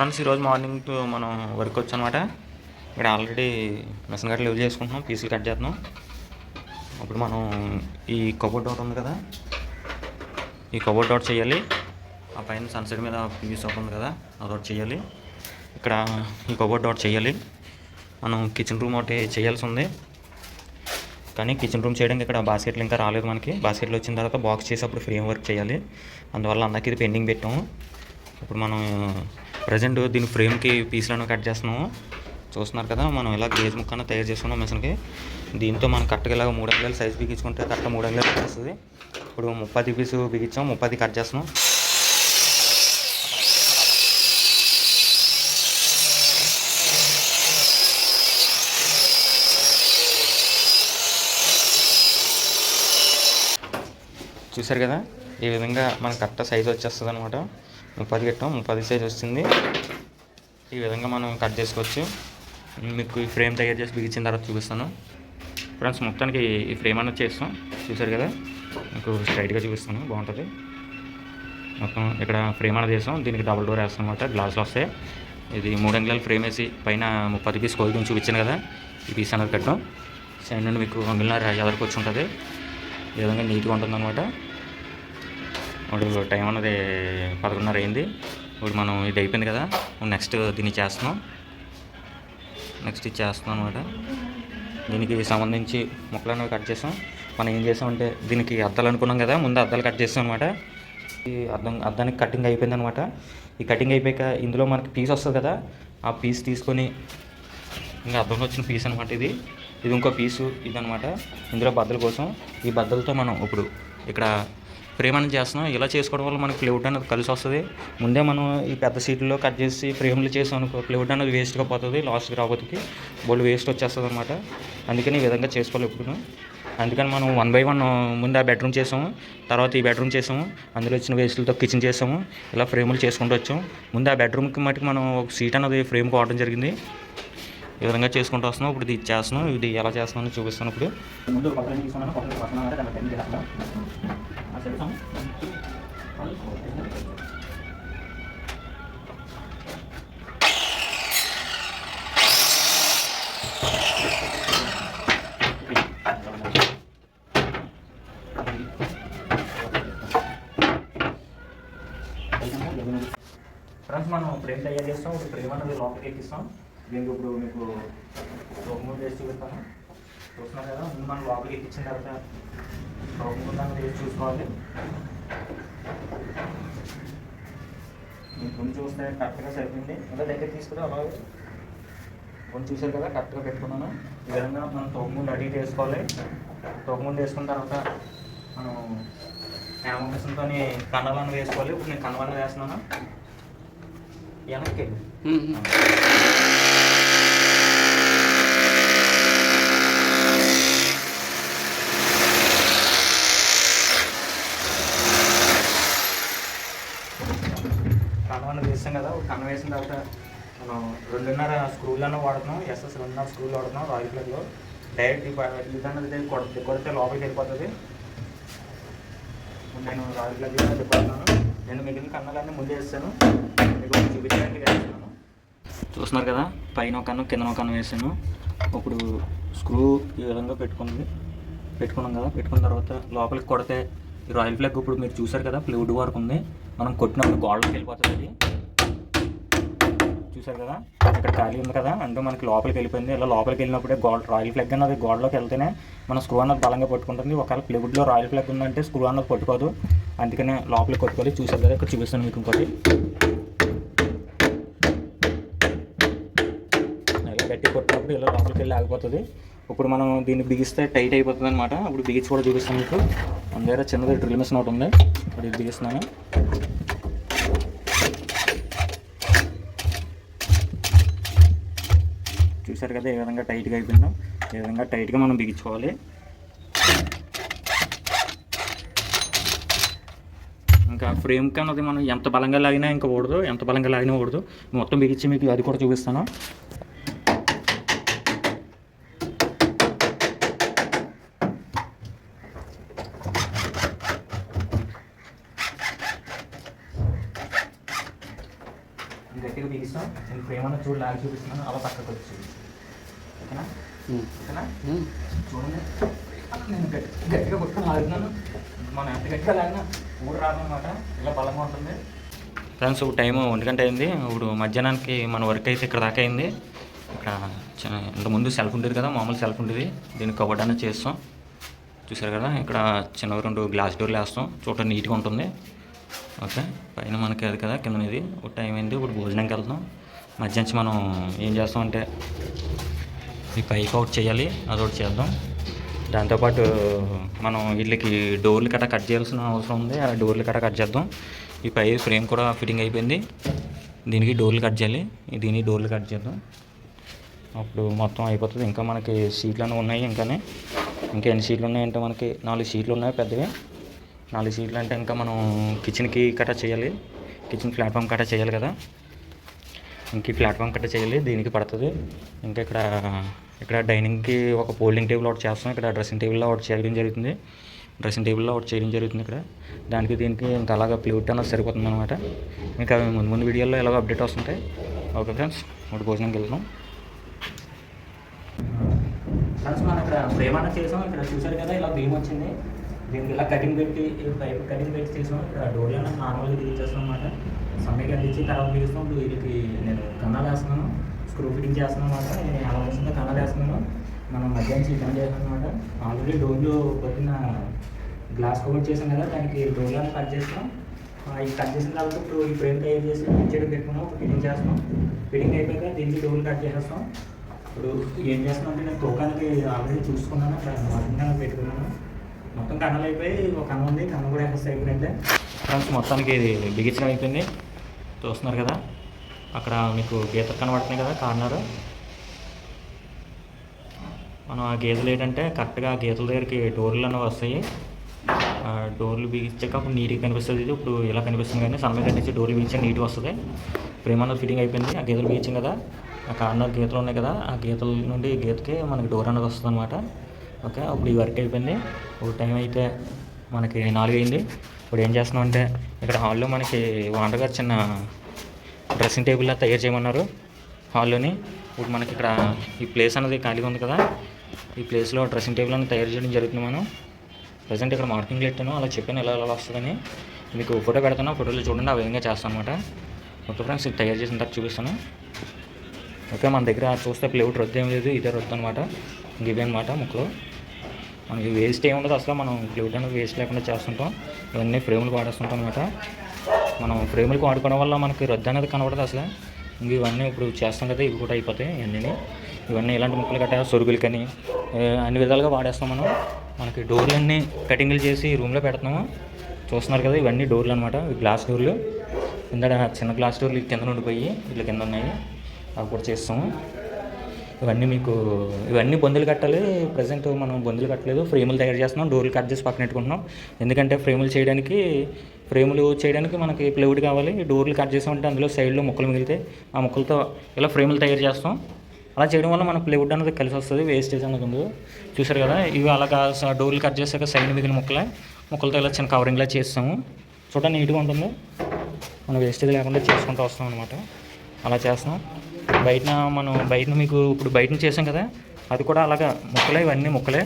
Friends ఈరోజు morning మనం work వచ్చనమాట ఇక్కడ ఆల్రెడీ మిషన్ కట్ లివ్ చేసుకుంటున్నాం పీసులు కట్ చేస్తున్నాం. అప్పుడు మనం ఈ కబోర్డ్ డౌట్ ఉంది కదా ఈ కబోర్డ్ డౌట్ చేయాలి. ఆ పైన సన్సెట్ మీద పీస్ ఒకటి ఉంది కదా అదొకటి చేయాలి. ఇక్కడ ఈ కబోర్డ్ డౌట్ చేయాలి. మనం కిచెన్ రూమ్ ఒకటి చేయాల్సి ఉంది. కానీ కిచెన్ రూమ్ చేయడానికి ఇక్కడ బాస్కెట్లు ఇంకా రాలేదు మనకి. బాస్కెట్లు వచ్చిన తర్వాత బాక్స్ చేసి అప్పుడు ఫ్రేమ్ వర్క్ చేయాలి. అందువల్ల అందరికీ ఇది పెండింగ్ పెట్టాము. ఇప్పుడు మనం ప్రజెంట్ దీని ఫ్రేమ్కి పీసులను కట్ చేస్తున్నాము. చూస్తున్నారు కదా మనం ఇలా గేజ్ ముక్కన తయారు చేసుకున్నాం మిషన్కి. దీంతో మనం కరెక్ట్గా ఇలా మూడు అంగుళాలు సైజ్ బిగించుకుంటే కరెక్ట్ మూడు అంగుళాలు వస్తుంది ఇప్పుడు ముప్పది పీసు బిగించాం ముప్పది కట్ చేస్తున్నాం. చూసారు కదా ఈ విధంగా మనకు కరెక్ట్ సైజ్ వచ్చేస్తుంది అనమాట ముప్పది కట్టాం ముప్పది సైజ్ వస్తుంది ఈ విధంగా మనం కట్ చేసుకోవచ్చు. మీకు ఈ ఫ్రేమ్ తయారు చేసి బిగించిన తర్వాత చూపిస్తాను. ఫ్రెండ్స్ మొత్తానికి ఈ ఫ్రేమ్ అన్నది చేస్తాం. చూసారు కదా? మీకు స్ట్రైట్గా చూపిస్తాను. బాగుంటుంది. మొత్తం ఇక్కడ ఫ్రేమ్ అనేది చేస్తాం. దీనికి డబుల్ డోర్ వేస్తాం అనమాట గ్లాసులు వస్తాయి. ఇది మూడు అంగుళాలు ఫ్రేమ్ వేసి పైన ముప్పది పీస్ కోయి చూపించాను కదా? ఈ పీస్ అనేది కట్టాం. సైడ్ నుండి మీకు అంగుళన్నర ఎదరికి వచ్చి ఉంటుంది. ఈ విధంగా నీట్గా ఉంటుంది అనమాట ఇప్పుడు టైం అన్నది పదకొండున్నర అయింది. ఇప్పుడు మనం ఇది అయిపోయింది కదా. నెక్స్ట్ దీన్ని చేస్తున్నాం. నెక్స్ట్ ఇది చేస్తున్నాం అనమాట దీనికి సంబంధించి ముక్కలు అనేవి కట్ చేసాం. మనం ఏం చేసామంటే దీనికి అద్దాలు అనుకున్నాం కదా. ముందు అద్దాలు కట్ చేసాం అనమాట ఈ అద్దం అద్దానికి కటింగ్ అయిపోయింది అనమాట ఈ కటింగ్ అయిపోయాక ఇందులో మనకి పీస్ వస్తుంది కదా. ఆ పీస్ తీసుకొని ఇంకా అద్దంలో వచ్చిన పీస్ అనమాట ఇది. ఇది ఇంకో పీసు ఇదనమాట ఇందులో బద్దల కోసం ఈ బద్దలతో మనం ఇప్పుడు ఇక్కడ ఫ్రేమ్ అనేది చేస్తున్నాం. ఇలా చేసుకోవడం వల్ల మనకి ప్లేవుడ్ అనేది కలిసి వస్తుంది. ముందే మనం ఈ పెద్ద సీట్లో కట్ చేసి ఫ్రేమ్లు చేసాం అనుకో ప్లేవుడ్ అనేది వేస్ట్గా పోతుంది లాస్ట్కి రాబోతుకి. బోల్డ్ వేస్ట్ వచ్చేస్తుంది అనమాట అందుకని ఈ విధంగా చేసుకోవాలి ఎప్పుడు. అందుకని మనం వన్ బై వన్ ముందు ఆ బెడ్రూమ్ చేసాము తర్వాత ఈ బెడ్రూమ్ చేసాము అందులో వచ్చిన వేస్ట్లతో కిచెన్ చేసాము ఇలా ఫ్రేములు చేసుకుంటూ వచ్చాము ముందు ఆ బెడ్రూమ్కి మటుకు మనం ఒక సీట్ అనేది ఫ్రేమ్కి వాడడం జరిగింది. ఈ విధంగా చేసుకుంటూ వస్తున్నాం. ఇప్పుడు ఇది చేస్తున్నాం. ఇది ఎలా చేస్తున్నామో చూపిస్తాను ఇప్పుడు. ముందు కొబ్బరి తీసుకున్నాను కొబ్బరి పక్కన అంటే దాంట్లో పెన్ చేస్తాను అది చెప్తాం ఫ్రెండ్స్ మనం ఫ్రేమ్ తయారు చేస్తాం. ఇప్పుడు ఫ్రేమ్ అనేది లోపలికి ఎక్కిస్తాం. దీనికి ఇప్పుడు మీకు రోగమూడు వేసి చూపిస్తాను. చూస్తున్నాం కదా ముందు మనం లోపలికి ఎక్కించిన తర్వాత రోగమూడు వేసి చూసుకోవాలి? మీరు కొంచెం చూస్తే కరెక్ట్గా సరిపోయింది. ఇంకా దగ్గర తీసుకుని అలాగే. కొంచెం చూశారు కదా కరెక్ట్గా పెట్టుకున్నాను. ఈ విధంగా మనం తోకముందు అడిగి వేసుకోవాలి. తోకముందు వేసుకున్న తర్వాత మనం యామకసంతో కన్నలను వేసుకోవాలి. ఇప్పుడు నేను కన్నవన్న వేస్తున్నాను. వెనక్కి కన్నం వేస్తాం కదా ఒక కన్నం వేసిన తర్వాత మనం రెండున్నర స్క్రూలను వాడుతున్నాం ఎస్ఎస్ రెండున్నర స్క్రూలు వాడుతున్నాం రాయల్ ప్లగ్లో డైరెక్ట్ ఇదన్నది కొడితే కొడితే లోపలికి వెళ్ళిపోతుంది. నేను రాయల్ ప్లగ్ చెప్పాను నేను మిగిలిన కన్నాలన్నీ ముందే వేస్తాను. మీకు చూపించడానికి వేస్తున్నాను చూస్తున్నారు కదా పైన ఒక కన్ను కింద ఒక కన్ను వేసాను. ఇప్పుడు స్క్రూ ఈ విధంగా పెట్టుకుంది. పెట్టుకున్నాం కదా పెట్టుకున్న తర్వాత లోపలికి కొడితే రాయల్ ఫ్లాగ్ ఇప్పుడు మీరు చూసారు కదా ప్లూడ్ వరకు ఉంది. మనం కొట్టినప్పుడు గోడలకు వెళ్ళిపోతుంది అది. చూసారు కదా? ఇక్కడ ఖాళీ ఉంది కదా? అంటే మనకి లోపలికి వెళ్ళిపోయింది. ఇలా లోపలికి వెళ్ళినప్పుడే గోడ రాయల్ ఫ్లాగ్ అన్నది గోడలోకి వెళ్తేనే మన స్క్రూ అన్నది బలంగా పట్టుకుంటుంది. ఒకవేళ ప్లేవుడ్లో రాయల్ ఫ్లాగ్ ఉందంటే స్క్రూ అన్నది పట్టుకోదు. అందుకనే లోపలికి కొట్టుకోవాలి. చూసారు కదా? ఇక్కడ చూపిస్తాను మీకు ఇంకోటి. ఇలా గట్టి కొట్టినప్పుడు ఇలా లోపలికి వెళ్ళి ఆగిపోతుంది. ఇప్పుడు మనం దీన్ని బిగిస్తే టైట్ అయిపోతుంది అనమాట ఇప్పుడు బిగించి కూడా చూపిస్తాను మీకు. మన చిన్నది డ్రిల్ మిషన్ ఒకటి ఉంది. ఇప్పుడు ఇది బిగిస్తున్నాను. చూసారు కదా ఏ విధంగా టైట్గా అయిపోయిందో ఈ విధంగా టైట్గా మనం బిగించుకోవాలి. ఇంకా ఫ్రేమ్ కన్నది మనం ఎంత బలంగా లాగినా ఇంకా ఓడదు ఎంత బలంగా లాగినా ఓడదు మొత్తం బిగించి మీకు అది కూడా చూపిస్తాను. గట్టిగా బిగిస్తాం. నేను ఫ్రేమ్ అన్న చూడు లాగి చూపిస్తున్నాను. అలా పక్కకు వచ్చి ఓకేనా? ఓకేనా? చూడండి. నేను గట్టి గట్టిగా కొట్టుకొని లాగుతున్నాను. మనం ఎంత గట్టిగా లాగినా ఊరు రాదనమాట ఇలా బలంగా ఉంటుంది. ఫ్రెండ్స్ ఇప్పుడు టైం ఒంటి గంట అయింది. ఇప్పుడు మధ్యాహ్నానికి మన వర్క్ అయితే ఇక్కడ దాకా అయింది. ఇక్కడ చిన్న- ఇంతకుముందు సెల్ఫ్ ఉండేది కదా మామూలు సెల్ఫ్ ఉండేది. దీనికి కవర్డ్ అనేది చేస్తాం. చూసారు కదా ఇక్కడ చిన్న రెండు గ్లాస్ డోర్లు వేస్తాం. చూడ నీట్గా ఉంటుంది. ఓకే పైన మనకి అది కదా కింద ఇది ఒక టైం అయింది. ఇప్పుడు భోజనంకి వెళ్తాం మధ్యాహ్నం మనం ఏం చేస్తాం అంటే ఈ పైప్ అవుట్ చేయాలి అదొకటి చేద్దాం. దాంతోపాటు మనం వీళ్ళకి డోర్లు కట్ట కట్ చేయాల్సిన అవసరం ఉంది ఆ డోర్లు కట్ట కట్ చేద్దాం. ఈ పై ఫ్రేమ్ కూడా ఫిట్టింగ్ అయిపోయింది. దీనికి డోర్లు కట్ చేయాలి దీనికి డోర్లు కట్ చేద్దాం. అప్పుడు మొత్తం అయిపోతుంది. ఇంకా మనకి సీట్లు అనేవి ఉన్నాయి ఇంకానే. ఇంకా ఎన్ని సీట్లు ఉన్నాయంటే మనకి నాలుగు సీట్లు ఉన్నాయి పెద్దవి. నాలుగు సీట్లు అంటే ఇంకా మనం కిచెన్కి కట్ట చేయాలి. కిచెన్ ప్లాట్ఫామ్ కట్ట చేయాలి కదా. ఇంక ఈ ప్లాట్ఫామ్ కట్ట చేయాలి దీనికి పడుతుంది. ఇంకా ఇక్కడ ఇక్కడ డైనింగ్కి ఒక ఫోల్డింగ్ టేబుల్ ఒకటి చేస్తాం ఇక్కడ డ్రెస్సింగ్ టేబుల్లో ఒకటి చేయడం జరుగుతుంది. డ్రెస్సింగ్ టేబుల్లో ఒకటి చేయడం జరుగుతుంది ఇక్కడ. దానికి దీనికి ఇంకా అలాగా ప్లూట్ అనేది సరిపోతుంది అనమాట ఇంకా ముందు ముందు వీడియోలో ఎలాగో అప్డేట్ వస్తుంటాయి. ఓకే ఫ్రెండ్స్ ఇప్పుడు భోజనంకి వెళ్తాం ఫ్రెండ్స్ మనం ఇక్కడ ఫ్రేమ్ అన్న చేసాం. ఇక్కడ చూసారు కదా ఇలా భీమ్ వచ్చింది. దీనికి ఇలా కటింగ్ పెట్టి పైప్ కటింగ్ పెట్టి చేసాం. ఇక్కడ డోర్లు అన్న నార్మల్గా తీసేస్తాం అనమాట సమ్మెకి అందించి తర్వాత పిలుస్తాం. ఇప్పుడు వీళ్ళకి నేను కన్నాలు వేస్తున్నాను. స్క్రూ ఫిట్టింగ్ చేస్తున్నాను అనమాట నేను ఎలా వస్తుందో కన్నాలు వేస్తున్నాను. మనం మధ్యాహ్నం చికెన్ చేస్తాం అనమాట ఆల్రెడీ డోర్లో పట్టిన గ్లాస్ కవర్ చేసాం కదా దానికి డోర్లో కట్ చేస్తాం. ఆ, ఇది కట్ చేసిన తర్వాత ఇప్పుడు ఈ ఫ్రేమ్ తయారు చేసి చెడు పెట్టుకున్నాం. ఫిట్టింగ్ చేస్తాం. ఫిట్టింగ్ అయిపోయాక దీనికి డోర్లు కట్ చేసేస్తాం. ఇప్పుడు ఏం చేస్తున్నాం అంటే నేను తోకానికి ఆల్రెడీ చూసుకున్నాను. అక్కడ పెట్టుకున్నాను. మొత్తం కన్నులు అయిపోయి ఒక కన్ను ఉంది. కన్ను కూడా ఎక్కడ సైడ్ అయితే ఫ్రెండ్స్ మొత్తానికి బిగించడం అయిపోయింది. చూస్తున్నారు కదా. అక్కడ మీకు గీతలు కనబడుతున్నాయి కదా కార్నర్. మనం ఆ గీతలు ఏంటంటే కరెక్ట్గా ఆ గీతల దగ్గరికి డోర్లు అనేవి వస్తాయి. ఆ డోర్లు బిగించాక అప్పుడు నీట్గా కనిపిస్తుంది ఇది. ఇప్పుడు ఇలా కనిపిస్తుంది కానీ సన్న కట్టించి డోర్లు బిగించాక నీట్గా వస్తుంది. ఫ్రేమ్ ఫిటింగ్ ఫిట్టింగ్ అయిపోయింది. ఆ గీతలు బిగించాం కదా. ఆ కార్నర్ గీతలు ఉన్నాయి కదా. ఆ గీతల నుండి గీతకి మనకి డోర్ అనేది వస్తుంది అనమాట ఓకే అప్పుడు ఈ వర్క్ అయిపోయింది. ఒక టైం అయితే మనకి నాలుగు అయింది ఇప్పుడు ఏం చేస్తున్నాం అంటే ఇక్కడ హాల్లో మనకి వాండర్ గారు చిన్న డ్రెస్సింగ్ టేబుల్లా తయారు చేయమన్నారు. హాల్లోని ఇప్పుడు మనకి ఇక్కడ ఈ ప్లేస్ అనేది ఖాళీగా ఉంది కదా. ఈ ప్లేస్లో డ్రెస్సింగ్ టేబుల్ అనేది తయారు చేయడం జరుగుతుంది మనం. ప్రజెంట్ ఇక్కడ మార్కింగ్ పెట్టాను అలా చెప్పాను ఎలా ఎలా వస్తుందని. మీకు ఫోటో పెడతాను ఫోటోలో చూడండి ఆ విధంగా చేస్తాను అనమాట ఓకే ఫ్రెండ్స్ ఇది తయారు చేసిన తర్వాత చూపిస్తాను. ఓకే మన దగ్గర చూస్తే ప్లేవుడ్ రద్దు ఏం లేదు ఇదే రద్దు అనమాట ఇవే అనమాట ముక్కలు. మనకి వేస్ట్ ఏమి ఉండదు. అసలు మనం గ్లూటెన్ వేస్ట్ లేకుండా చేస్తుంటాం. ఇవన్నీ ఫ్రేములు వాడేస్తుంటాం అనమాట మనం ఫ్రేములకు వాడుకోవడం వల్ల మనకి రద్దు అనేది కనబడదు అసలు. ఇంక ఇవన్నీ ఇప్పుడు చేస్తాం కదా ఇవి కూడా అయిపోతాయి ఇవన్నీ ఇవన్నీ ఇలాంటి ముక్కలు కట్టా సొరుగులకని కానీ అన్ని విధాలుగా వాడేస్తాం మనం. మనకి డోర్లన్నీ కటింగ్లు చేసి రూమ్లో పెడుతున్నాము. చూస్తున్నారు కదా ఇవన్నీ డోర్లు అనమాట గ్లాస్ డోర్లు. కింద చిన్న గ్లాస్ డోర్లు కింద ఉండిపోయి ఇట్లా కింద ఉన్నాయి. అవి కూడా చేస్తాము. ఇవన్నీ మీకు ఇవన్నీ బొందులు కట్టాలి ప్రజెంట్ మనం బొందులు కట్టలేదు. ఫ్రేములు తయారు చేస్తున్నాం. డోర్లు కట్ చేసి పక్కన పెట్టుకుంటున్నాం. ఎందుకంటే ఫ్రేములు చేయడానికి ఫ్రేములు చేయడానికి మనకి ప్లైవుడ్ కావాలి. డోర్లు కట్ చేసామంటే అందులో సైడ్లో ముక్కలు మిగిలితే ఆ ముక్కలతో ఇలా ఫ్రేములు తయారు చేస్తాం. అలా చేయడం వల్ల మన ప్లైవుడ్ అనేది కలిసి వస్తుంది. వేస్టేజ్ అనేది ఉంది చూసారు కదా ఇవి అలాగా డోర్లు కట్ చేసాక సైడ్ మిగిలిన ముక్కలే. ముక్కలతో ఇలా చిన్న కవరింగ్లా చేస్తాము. చూడండి నీట్గా ఉంటుంది. మనం వేస్టేజ్ లేకుండా చేసుకుంటూ వస్తాం అనమాట అలా చేస్తాం. బయట మనం బయట మీకు ఇప్పుడు బయట చేసాం కదా అది కూడా అలాగా ముక్కలే ఇవన్నీ ముక్కలే.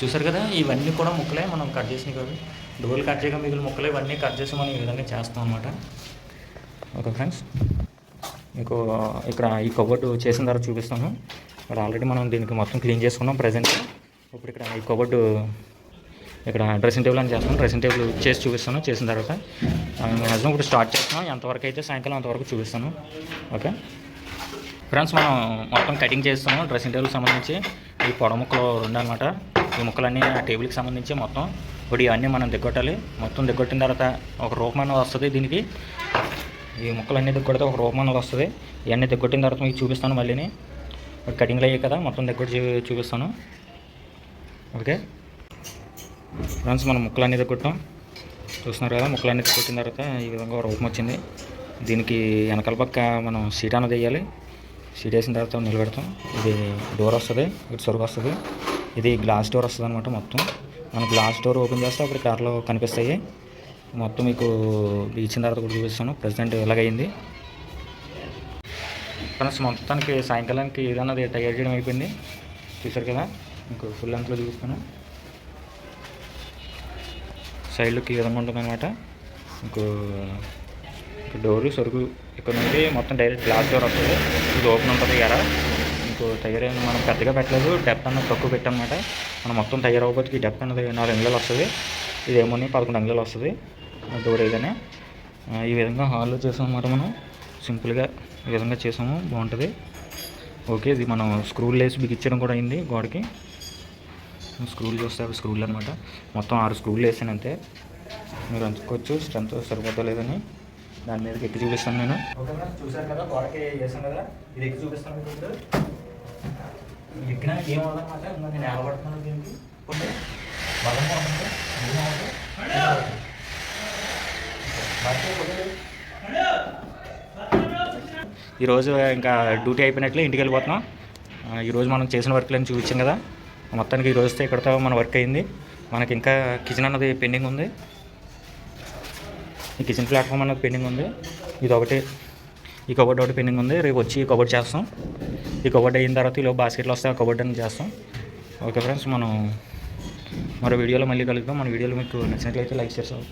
చూసారు కదా ఇవన్నీ కూడా ముక్కలే మనం కట్ చేసినవి కాదు. డోర్లు కట్ చేయగా మిగిలిన ముక్కలే ఇవన్నీ కట్ చేసి మనం ఈ విధంగా చేస్తాం అనమాట ఓకే ఫ్రెండ్స్ మీకు ఇక్కడ ఈ కబోర్డు చేసిన తర్వాత చూపిస్తాను. ఇక్కడ ఆల్రెడీ మనం దీనికి మొత్తం క్లీన్ చేసుకున్నాం ప్రజెంట్. ఇప్పుడు ఇక్కడ ఈ కబోర్డు ఇక్కడ డ్రెస్సింగ్ టేబుల్ అని చేస్తాను. డ్రెస్సింగ్ టేబుల్ చేసి చూపిస్తాను. చేసిన తర్వాత మ్యాక్సిమం ఇప్పుడు స్టార్ట్ చేస్తాను ఎంతవరకు అయితే సాయంకాలం అంతవరకు చూపిస్తాను. ఓకే? ఫ్రెండ్స్ మనం మొత్తం కటింగ్ చేస్తాము డ్రెస్సింగ్ టేబుల్కి సంబంధించి ఈ పొడ ముక్కలు రెండు అనమాట ఈ ముక్కలన్నీ ఆ టేబుల్కి సంబంధించి మొత్తం ఇప్పుడు ఇవన్నీ మనం దిగ్గొట్టాలి. మొత్తం దిగ్గొట్టిన తర్వాత ఒక రూపం అనేది వస్తుంది దీనికి. ఈ ముక్కలన్నీ దిగ్గొడితే ఒక రూపం అనేది వస్తుంది. ఇవన్నీ దిగ్గొట్టిన తర్వాత మీకు చూపిస్తాను మళ్ళీని. ఇప్పుడు కటింగ్లు అయ్యాయి కదా మొత్తం దిగ్గొట్టి చూ- చూపిస్తాను. ఓకే? ఫ్రెండ్స్ మనం ముక్కలు అనేది కొట్టాం. చూస్తున్నారు కదా ముక్కలు అనేది కొట్టిన తర్వాత ఈ విధంగా రూపం వచ్చింది. దీనికి వెనకాల పక్క మనం సీట్ అనేది వేయాలి. సీట్ వేసిన తర్వాత నిలబెడతాం. ఇది డోర్ వస్తుంది ఇటు సొరుగు వస్తుంది. ఇది గ్లాస్ డోర్ వస్తుంది అనమాట మొత్తం. మనం గ్లాస్ డోర్ ఓపెన్ చేస్తే అప్పుడు కార్లో కనిపిస్తాయి. మొత్తం మీకు ఇచ్చిన తర్వాత కూడా చూపిస్తాను. ప్రజెంట్ ఎలాగైంది. ఫ్రెండ్స్ మొత్తానికి సాయంకాలానికి ఏదన్నది అది తయారు చేయడం అయిపోయింది. చూసారు కదా? మీకు ఫుల్ అంతలో చూపిస్తాను. సైడ్లోకి ఈ విధంగా ఉంటుంది అనమాట ఇంకో డోరు సరుకు ఇక్కడ నుండి మొత్తం డైరెక్ట్ గ్లాస్ డోర్ వస్తుంది. ఇది ఓపెన్ ఉంటుంది ఎరా ఇంకో తయారైన మనం పెద్దగా పెట్టలేదు. డెప్త్ అన్నది తక్కువ పెట్టామన్నమాట. మనం మొత్తం తయారవ్వబోతుకి డెప్త్ అన్నది నాలుగు అంగుళాలు వస్తుంది. ఇదేమో పదకొండు అంగుళాలు వస్తుంది. డోర్ ఏదైనా. ఈ విధంగా హాల్లో చేసాం అన్నమాట మనం. సింపుల్గా ఈ విధంగా చేసాము. బాగుంటుంది. ఓకే ఇది మనం స్క్రూలు వేసి బిగించడం కూడా అయింది గోడకి. స్క్రూలు చూస్తే అవి స్క్రూలు అనమాట మొత్తం ఆరు స్క్రూలు వేసాను అంతే మీరు అంచుకోవచ్చు స్ట్రెంత్ సరిపోతా లేదని దాని మీదకి ఎక్కి చూపిస్తాను నేను. చూసారు కదా గోడకి వేసాను కదా ఇది ఎక్కి చూపిస్తాను ఏం అవ్వదన్నమాట ఇంకా నేను నిలబడుతున్నాను దీనికి. బలంగా ఉంటుంది ఈరోజు ఇంకా డ్యూటీ అయిపోయినట్లే ఇంటికి వెళ్ళిపోతున్నాం. ఈరోజు మనం చేసిన వర్క్లను చూపించాం కదా. మొత్తానికి ఈ రోజుతో ఇక్కడతో మన వర్క్ అయింది. మనకి ఇంకా కిచెన్ అన్నది పెండింగ్ ఉంది. ఈ కిచెన్ ప్లాట్ఫామ్ అన్నది పెండింగ్ ఉంది. ఇది ఒకటి ఈ కబోర్డ్ ఒకటి పెండింగ్ ఉంది. రేపు వచ్చి ఈ కబోర్డ్ చేస్తాం. ఈ కబోర్డ్ అయిన తర్వాత ఈలో బాస్కెట్లో వస్తే ఆ కబోర్డ్ అని చేస్తాం. ఓకే ఫ్రెండ్స్ మనం మరో వీడియోలో మళ్ళీ కలుద్దాం. మన వీడియోలో మీకు నచ్చినట్లయితే లైక్ చేస్తాం